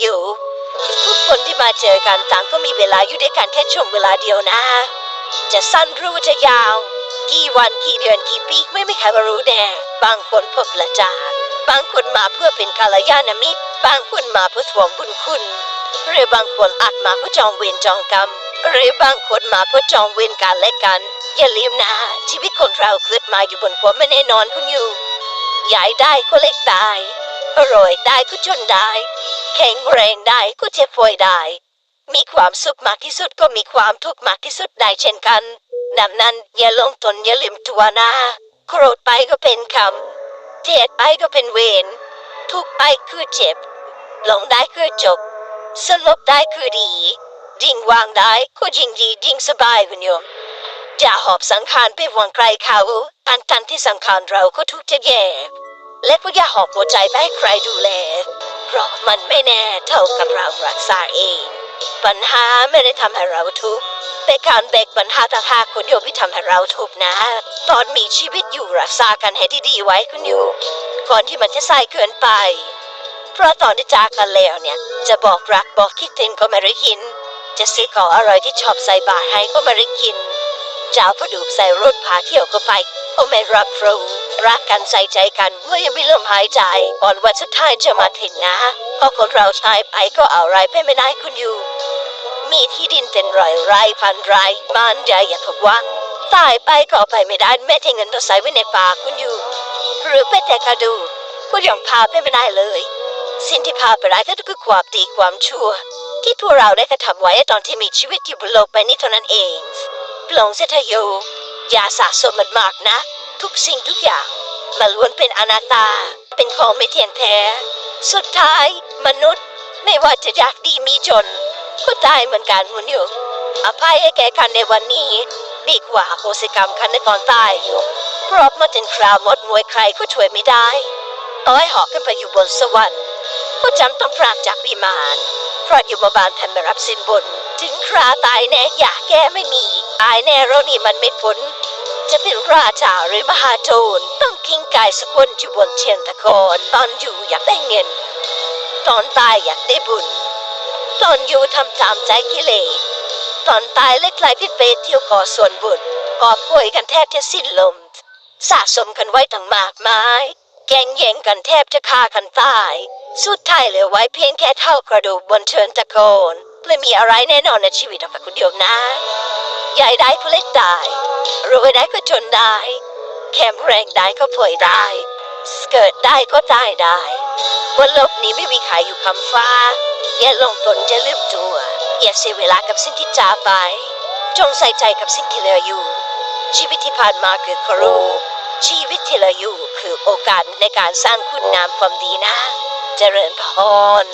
อยู่ ทุกคนที่มาเจอกันต่างก็มีเวลาอยู่ด้วยกันแค่ช่วงเวลาเดียวนะ จะสั้นหรู้จะยาว กี่วันกี่เดือนกี่ปีไม่มีใครมารู้แน่ บางคนพบละจาบางคนมาเพื่อเป็นกาลยานมิตร บางคนมาเพื่อทวงบุญคุณ หรือบางคนอาจมาเพื่อจองเวรจองกรรม หรือบางคนมาเพื่อจองเวรกันและกัน อย่าลืมนะ ชีวิตคนเราเกิดมาอยู่บนความไม่แน่นอนคุณอยู่ ใหญ่ได้ก็เล็กได้อร่อยได้ก็จนได้ แข็งแรงได้ก็เจ็บป่วยได้ มีความสุขมากที่สุดก็มีความทุกข์มากที่สุดได้เช่นกันดังนั้นอย่าลงตนอย่าลืมตัวนะโกรธไปก็เป็นคำเจ็บไปก็เป็นเวรทุกไปคือเจ็บหลงได้คือจบ สลบได้คือดียิ่งวางได้ก็ยิ่งดียิ่งสบายคุณโยมอย่าหอบสังขารไปวางใครเขาอันตันที่สังขารเราก็ทุกข์จะแย่และก็อย่าหอบหัวใจไปให้ใครดูแล เพราะมันไม่แน่เท่ากับเรารักษาเอง ปัญหาไม่ได้ทำให้เราทุกข์แต่การแบกปัญหาต่างหากคุณโยมที่ทำให้เราทุกข์นะ ตอนมีชีวิตอยู่รักษากันให้ดีๆไว้คุณโยมก่อนที่มันจะสายเกินไป เพราะตอนที่จากกันแล้วเนี่ย จะบอกรักบอกคิดถึงก็ไม่ได้กิน จะซื้อของอร่อยที่ชอบใส่บาตรให้ก็ไม่ได้กิน เจ้าประดูกใส่รถพาเที่ยวก็ไป ก็ไม่รับรู้รักกันใส่ใจกันเมื่อยังไม่เริ่มหายใจก่อนวันสุดท้ายจะมาถึงนะเพราะคนเราตายไปก็เอาไรไปไม่ได้คุณอยู่ มีที่ดินเป็นร้อยไร่พันไร่บ้านใหญ่อย่างกับวังตายไปก็ไปไม่ได้แม้แต่เงินต้อใส่ไว้ในปากคุณอยู่ หรือไปแต่กระดูกก็ยังพาไปไม่ได้เลย สิ่งที่พาไปได้ก็คือความดีความชั่ว ที่พวกเราได้กระทำไว้ตอนที่มีชีวิตอยู่บนโลกใบนี้เท่านั้นเองปลงเสยเถอะโย ยาสะสมมันมากนะ ทุกสิ่งทุกอย่างมันล้วนเป็นอนัตตา เป็นของไม่เที่ยงแท้ สุดท้ายมนุษย์ไม่ว่าจะยากดีมีจน ก็ตายเหมือนกันคุณอยู่อภัยให้แก่กันในวันนี้ดีกว่าโหสิกรรมกันในตอนตายอยู่เพราะมื่อถึงคราวหมดมวยใครก็ช่วยไม่ได้ต่อให้หอกขึ้นไปอยู่บนสวรรค์ก็จำต้องพรากจากวิมานเพราะอยู่มาบานแทนไม่รับสินบน ถึงคราตายแน่อยากแก้ไม่มี ตายแน่เรานี่มันไม่พ้น จะเป็นราชาหรือมหาโจรต้องคิงกายสกุลอยู่บนเชียนตะกอนตอนอยู่อยากได้เงิน ตอนตายอยากได้บุญ ตอนอยู่ทำตามใจกิเลสตอนตายเล็กลายพิเปเที่ยวก่อส่วนบุญก่อป่วยกันแทบจะสิ้นลม สะสมกันไว้ตั้งมากมาย แก่งแย่งกันแทบจะฆ่ากันตาย สุดท้ายเหลือไว้เพียงแค่เท่ากระดูกบนเชิญตะโกนไม่มีอะไรแน่นอนในชีวิตของคุณโยมนะใหญ่ได้ก็เล็กได้ รวยได้ก็จนได้แข็งแรงได้ก็ป่วยได้เกิดได้ก็ตายได้บนโลกนี้ไม่มีใครอยู่คำฟ้า อย่าลงตนจะลืมตัว อย่าเสียเวลากับสิ่งที่จากไป จงใส่ใจกับสิ่งที่เหลืออยู่ ชีวิตที่ผ่านมาคือครูชีวิตที่เหลืออยู่คือโอกาสในการสร้างคุณงามความดีนะ เจริญพร